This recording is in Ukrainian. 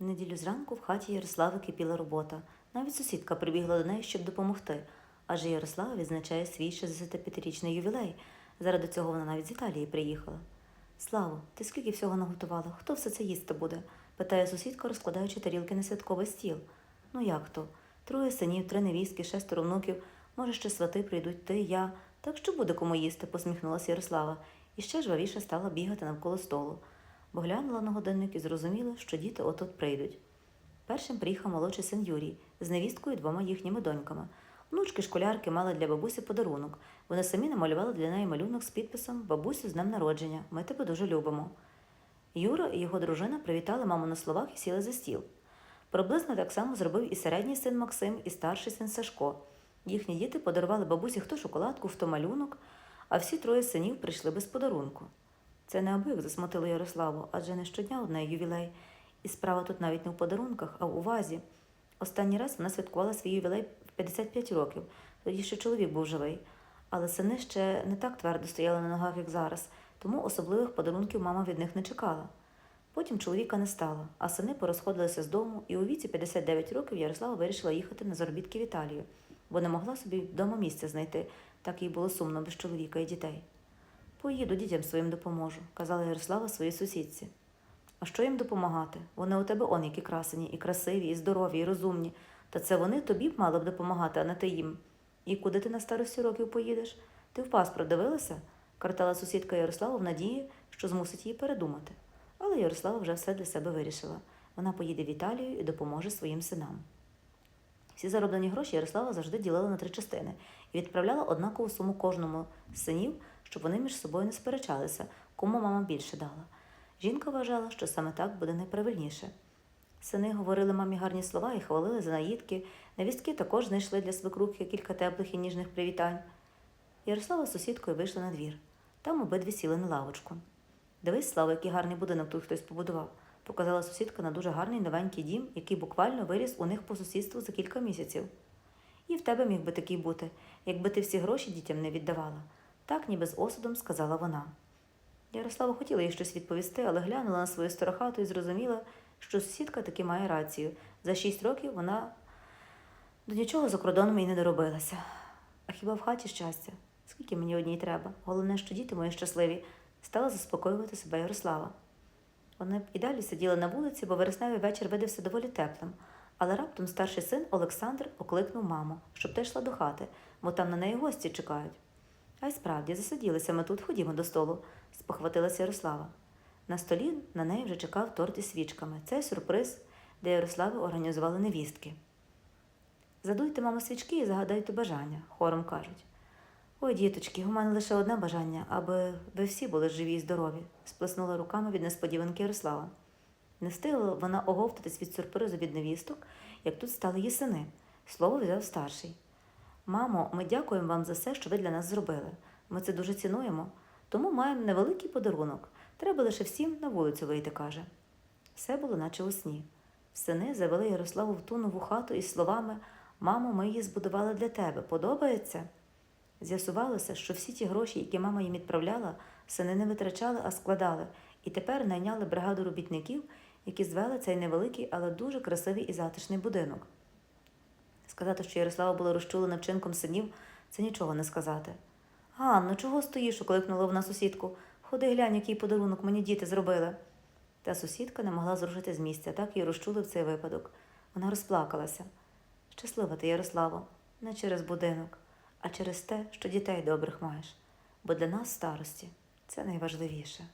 Неділю зранку в хаті Ярослави кипіла робота. Навіть сусідка прибігла до неї, щоб допомогти. Адже Ярослава відзначає свій 65-річний ювілей. Заради цього вона навіть з Італії приїхала. Славо, ти скільки всього наготувала? Хто все це їсти буде? питає сусідка, розкладаючи тарілки на святковий стіл. Ну як то? Троє синів, три невістки, шестеро внуків. Може, ще свати прийдуть ти, я. Так що буде кому їсти, посміхнулася Ярослава, і ще жвавіше стала бігати навколо столу, бо глянула на годинник і зрозуміла, що діти от-от прийдуть. Першим приїхав молодший син Юрій з невісткою і двома їхніми доньками. Внучки школярки мали для бабусі подарунок. Вони самі намалювали для неї малюнок з підписом Бабусю з днем народження. Ми тебе дуже любимо. Юра і його дружина привітали маму на словах і сіли за стіл. Приблизно так само зробив і середній син Максим, і старший син Сашко. Їхні діти подарували бабусі хто шоколадку, хто малюнок, а всі троє синів прийшли без подарунку. Це неабияк засмутило Ярославу, адже не щодня неї ювілей, і справа тут навіть не в подарунках, а в увазі. Останній раз вона святкувала свій ювілей в 55 років, тоді ще чоловік був живий, але сини ще не так твердо стояли на ногах, як зараз, тому особливих подарунків мама від них не чекала. Потім чоловіка не стало, а сини порозходилися з дому, і у віці 59 років Ярослава вирішила їхати на заробітки в Італію, бо не могла собі вдома місця знайти, так їй було сумно без чоловіка і дітей. Поїду дітям своїм допоможу, казала Ярослава своїй сусідці. А що їм допомагати? Вони у тебе он які красені, і красиві, і здорові, і розумні. Та це вони тобі б мали б допомагати, а не ти їм. І куди ти на старості років поїдеш? Ти в паспорт дивилася? картала сусідка Ярослава в надії, що змусить її передумати. Але Ярослава вже все для себе вирішила. Вона поїде в Італію і допоможе своїм синам. Всі зароблені гроші Ярослава завжди ділила на три частини і відправляла однакову суму кожному з синів, щоб вони між собою не сперечалися, кому мама більше дала. Жінка вважала, що саме так буде найправильніше. Сини говорили мамі гарні слова і хвалили за наїдки. Невістки також знайшли для свекрухи кілька теплих і ніжних привітань. Ярослава з сусідкою вийшла на двір. Там обидві сіли на лавочку. Дивись, Слава, який гарний будинок тут хтось побудував, показала сусідка на дуже гарний новенький дім, який буквально виріс у них по сусідству за кілька місяців. І в тебе міг би такий бути, якби ти всі гроші дітям не віддавала. Так ніби з осудом сказала вона. Ярослава хотіла їй щось відповісти, але глянула на свою старохату і зрозуміла, що сусідка таки має рацію. За шість років вона до нічого за кордоном і не доробилася. А хіба в хаті щастя? Скільки мені одній треба? Головне, що діти мої щасливі, стала заспокоювати себе Ярослава. Вони і далі сиділи на вулиці, бо вересневий вечір видався доволі теплим. Але раптом старший син Олександр окликнув маму, щоб та йшла до хати, бо там на неї гості чекають. А й справді засиділися ми тут, ходімо до столу, спохватилася Ярослава. На столі на неї вже чекав торт із свічками. Це сюрприз, де Ярославі організували невістки. Задуйте, мамо, свічки і загадайте бажання, хором кажуть. Ой, діточки, у мене лише одне бажання, аби ви всі були живі і здорові, сплеснула руками від несподіванки Ярослава. Не встигла вона оговтатись від сюрпризу від невісток, як тут стали її сини. Слово взяв старший. Мамо, ми дякуємо вам за все, що ви для нас зробили. Ми це дуже цінуємо, тому маємо невеликий подарунок. Треба лише всім на вулицю вийти, каже. Все було, наче у сні. Сини завели Ярославу в ту нову хату із словами Мамо, ми її збудували для тебе. Подобається? З'ясувалося, що всі ті гроші, які мама їм відправляла, сини не витрачали, а складали, і тепер найняли бригаду робітників, які звели цей невеликий, але дуже красивий і затишний будинок. Сказати, що Ярослава була розчулена вчинком синів, це нічого не сказати. Ганно, чого стоїш? окликнула вона сусідку. Ходи глянь, який подарунок мені діти зробили. Та сусідка не могла зрушити з місця, так її розчулив цей випадок. Вона розплакалася. Щаслива ти, Ярославо, не через будинок, а через те, що дітей добрих маєш. Бо для нас старості це найважливіше.